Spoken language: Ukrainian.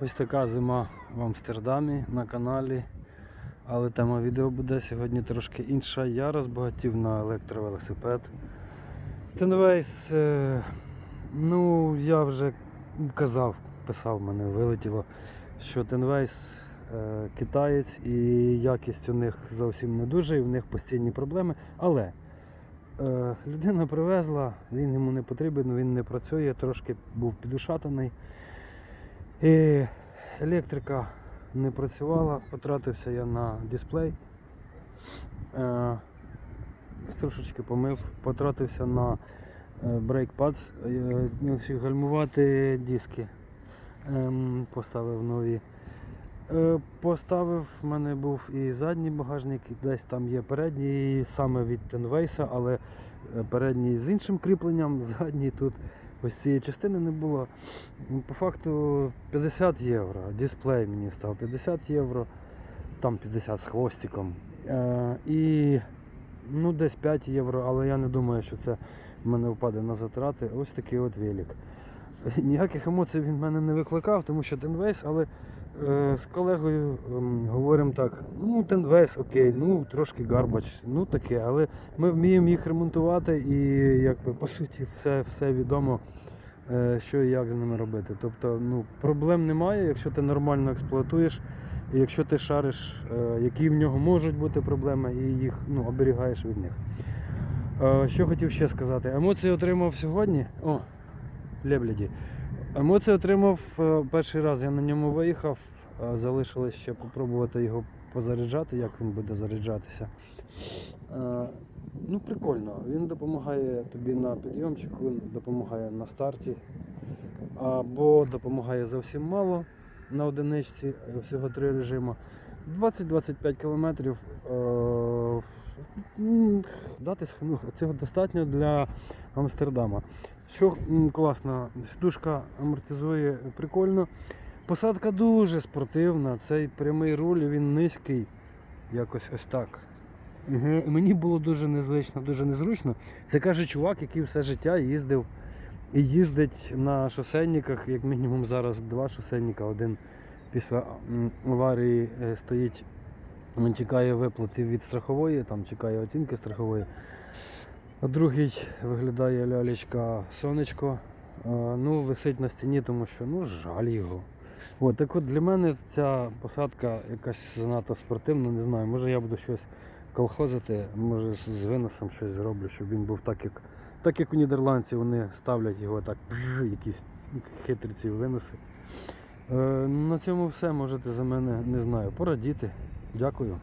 Ось така зима в Амстердамі на каналі. Але тема відео буде сьогодні трошки інша. Я розбагатів на електровелосипед. Тенвейс, ну я вже казав, писав мене, вилетіло, що Тенвейс китаєць і якість у них зовсім не дуже, і в них постійні проблеми. Але е, людина привезла, він йому не потрібен, він не працює, трошки був підушатаний. І електрика не працювала, потратився я на дисплей. Е, трошечки помив, потратився на брейкпад, гальмувати диски. Ем, поставив нові. Е, Поставив, в мене був і задній багажник, десь там є передній, саме від Тенвейса, але е, передній з іншим кріпленням, задній тут ось цієї частини не було. Ну, По факту 50 євро. Дисплей мені став 50 євро, там 50 з хвостиком. Е, і ну, десь 5 євро, але я не думаю, що це в мене впаде на затрати. Ось такий от велик. Ніяких емоцій він в мене не викликав, тому що Тенвейс, але з колегою ем, говоримо так, ну Тенвейс окей, ну трошки гарбач, ну таке, але ми вміємо їх ремонтувати і якби по суті все, все відомо, е, що і як з ними робити. Тобто ну, проблем немає, якщо ти нормально експлуатуєш, і якщо ти шариш, е, які в нього можуть бути проблеми, і їх ну, оберігаєш від них. Е, Що хотів ще сказати? Емоції отримав сьогодні. О, лебляді. Емоції отримав е, перший раз. Я на ньому виїхав. Залишилось ще попробувати його позаряджати, як він буде заряджатися. Е, Ну, прикольно. Він допомагає тобі на підйомчику, допомагає на старті, або допомагає зовсім мало на одиничці, е, всього три режими. 20-25 кілометрів. Дати схну- цього достатньо для Амстердама. Що класно, сідушка амортизує прикольно. Посадка дуже спортивна, цей прямий руль, він низький, якось ось так. Мені було дуже незвично, дуже незручно. Це каже чувак, який все життя їздив і їздить на шосейниках, як мінімум зараз два шосейника. Один після аварії е, стоїть, він чекає виплати від страхової, там чекає оцінки страхової. Другий виглядає лялечка сонечко. Ну, висить на стіні, тому що ну, жаль його. От, так от для мене ця посадка якась занадто спортивна, не знаю, може я буду щось колхозити, може з виносом щось зроблю, щоб він був так, як, так як у нідерландці вони ставлять його так, якісь хитрі ці виноси. Е, на цьому все можете за мене не знаю, порадіти. Дякую.